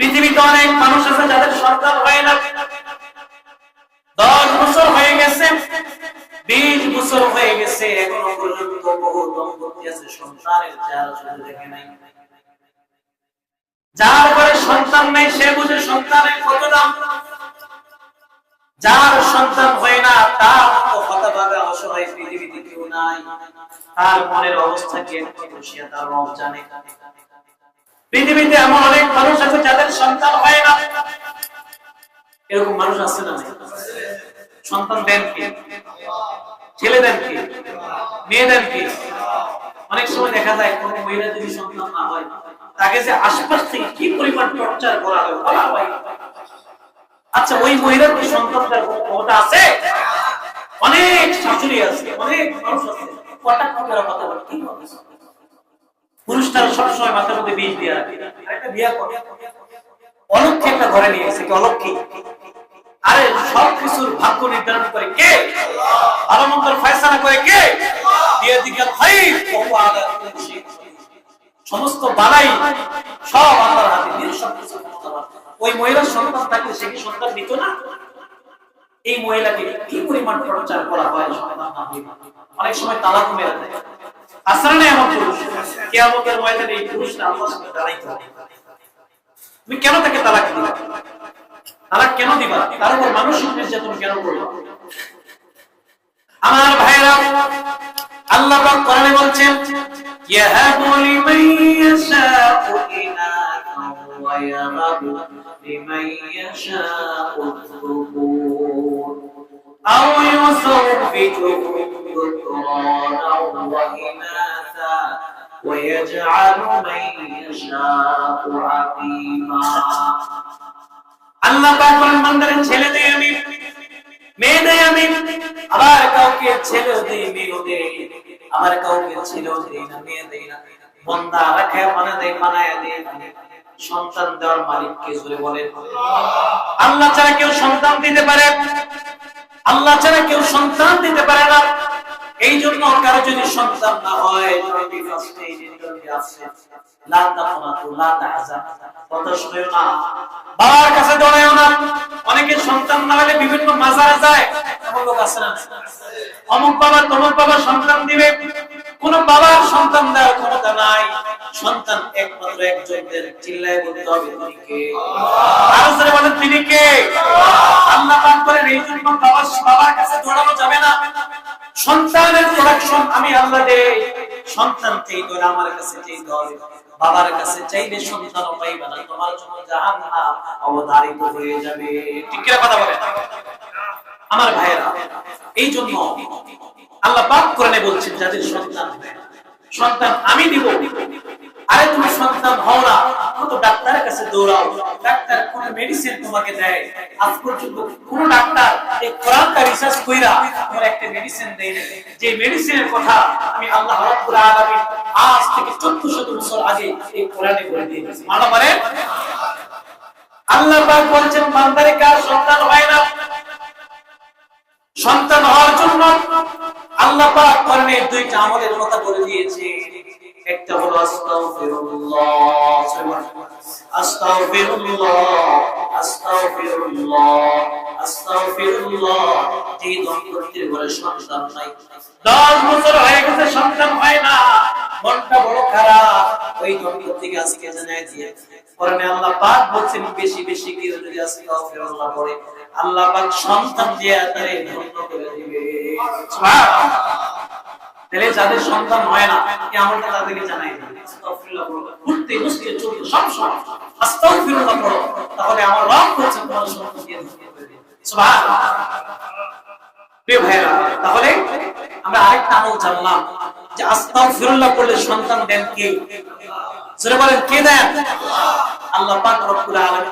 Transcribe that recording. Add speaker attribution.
Speaker 1: পৃথিবীতে অনেক মানুষ আছে যাদের সন্তান হয় না। দশ বছর হয়ে গেছে, বিশ বছর হয়ে গেছে, এখনও পর্যন্ত বহু দম্পতি আছে, সন্তানের চাল চলে দেখে নাই। যার ঘরে সন্তান নেই, সে বুঝে সন্তানের কত দাম। যার সন্তান হয় না, তার মতো হতভাগা, অসহায় পৃথিবীতে কেউ নাই। তার মনের অবস্থা কি একটু বসিয়া তার রব জানে। পৃথিবীতে এমন অনেক মানুষ আছে যাদের সন্তান হয় না। এরকম মানুষ আছে না সন্তান দেন কি? ছেলে দেন কি? মেয়ে দেন কি? অনেক সময় দেখা যায় কোন মহিলা যদি সন্তান না হয়, তাকে যে আশপাশ থেকে কি পরিমাণ টর্চার করা হয় বলা হয়। আচ্ছা ওই মহিলার কি সন্তান দেওয়ার ক্ষমতা আছে? অনেক শাশুড়ি আছে, অনেক মানুষ আছে। করা কথা বলে? কি হবে পুরুষটার সবসময় মাথার মধ্যে বীজ দিয়ে রাখে একটা একটা ঘরে নিয়ে এসে কি অলক্ষী আরে সব কিছুর ভাগ্য নির্ধারণ করে কে? ভালো মন্দের করে কে? দিয়ে দিকে সমস্ত বালাই সব আল্লাহর হাতে দিয়ে সব কিছু ওই মহিলার সন্তান থাকলে সে কি সন্তান নিত না? এই মহিলাকে কি পরিমাণ প্রচার করা হয়? অনেক সময় তালাক মেরে দেয়। আসলে এমন পুরুষ। কেয়ামতের ময়দানে এই পুরুষটা আল্লাহর সামনে দাঁড়াইতে হবে তুমি কেন তাকে তালাক দিবা তালাক কেন দিবা? তার উপর মানসিক নির্যাতন কেন করবা আমার ভাইরা আল্লাহ পাক কোরআনে বলছেন, ইয়াহাবু লিমান ইয়াশাউ ইনাকা ওয়া ইয়াহাবু লিমান ইয়াশাউ যুকুর আও ইউসাউ ফি যুকুর কুরআন ওয়া ইনাকা ويجعل من يشاء عقيما আল্লাহ পাক বলেন বান্দারে ছেলে দেই আমি মেয়ে দেই আমি আবার কাউকে ছেলে দেই মেয়ে দেই আবার কাউকে ছেলে দেই না মেয়ে দেই না বন্দা রাখে মানে দেই বানায় দেই সন্তান দেওয়ার মালিক কে জোরে বলেন আল্লাহ ছাড়া কেউ সন্তান দিতে পারে আল্লাহ ছাড়া কেউ সন্তান দিতে পারে না এই জন্য কারও যদি সন্তান না হয় কাছে দৌড়াইও না। অনেকে সন্তান না হলে বিভিন্ন মাজারে যায়। অমুক বাবা, তমুক বাবা সন্তান দিবে। কোন বাবার সন্তান দেওয়ার ক্ষমতা নাই। সন্তান একমাত্র একজনের চিল্লায় বলতে হবে, তিনি কে? আরও বলেন, তিনি কে? আল্লাহ পাক বলেন, এই জন্য বাবার বাবার কাছে দৌড়ানো যাবে না। সন্তানের প্রোডাকশন আমি আল্লাহ দে সন্তান চাই তো আমার কাছে চাই তো বাবার কাছে চাইলে সন্তান পাইবে না। তোমার জন্য জাহান্নাম অবধারিত হয়ে যাবে। ঠিক কি কথা বলে আমার ভাইয়েরা এই জন্য আল্লাহ পাক কোরআনে বলছেন, যাদের সন্তান সন্তান আমি দিব আরে তুমি সন্তান হও না কত ডাক্তারের কাছে দৌড়াও। ডাক্তার কোন মেডিসিন তোমাকে দেয়। আজ পর্যন্ত কোন ডাক্তার এই কোরআনটা রিসার্চ কইরা তোমার একটা মেডিসিন দেয় না যে মেডিসিনের কথা আমি আল্লাহ রাব্বুল আলামিন আজ থেকে 1400 বছর আগে এই কোরআনে বলে মানা আল্লাহ পাক বলছেন, বান্দারে, কার সন্তান হয় না? সন্তান হওয়ার জন্য আল্লাহ পাক কোরআনে দুইটা আমলের কথা বলে দিয়েছে আস্তাগফিরুল্লাহ আস্তাগফিরুল্লাহ আস্তাগফিরুল্লাহ আস্তাগফিরুল্লাহ। যে দম্পতির ঘরে সন্তান নাই 10 বছর হয়ে গেছে, সন্তান হয় না। মনটা বড় খারাপ। ওই আজকে জানাই দিয়ে আল্লাহ পাক বলছেন, বেশি বেশি কি যদি পড়ে আল্লাহ পাক সন্তান দিয়ে তারে ধন্য করে দিবে। তাহলে যাদের সন্তান হয় না কি আমলটা তাদেরকে জানাই না। পড়ো উঠতে চোখে সব সময় আস্তাগফিরুল্লাহ পড়ো, তাহলে আমার রব হচ্ছে তোমার সন্তান দিয়ে তাহলে আমরা আরেকটা জানলাম, যে সন্তান দেন কে? বলেন, কে দেন? আল্লাহ পাক রব্বুল আলামিন।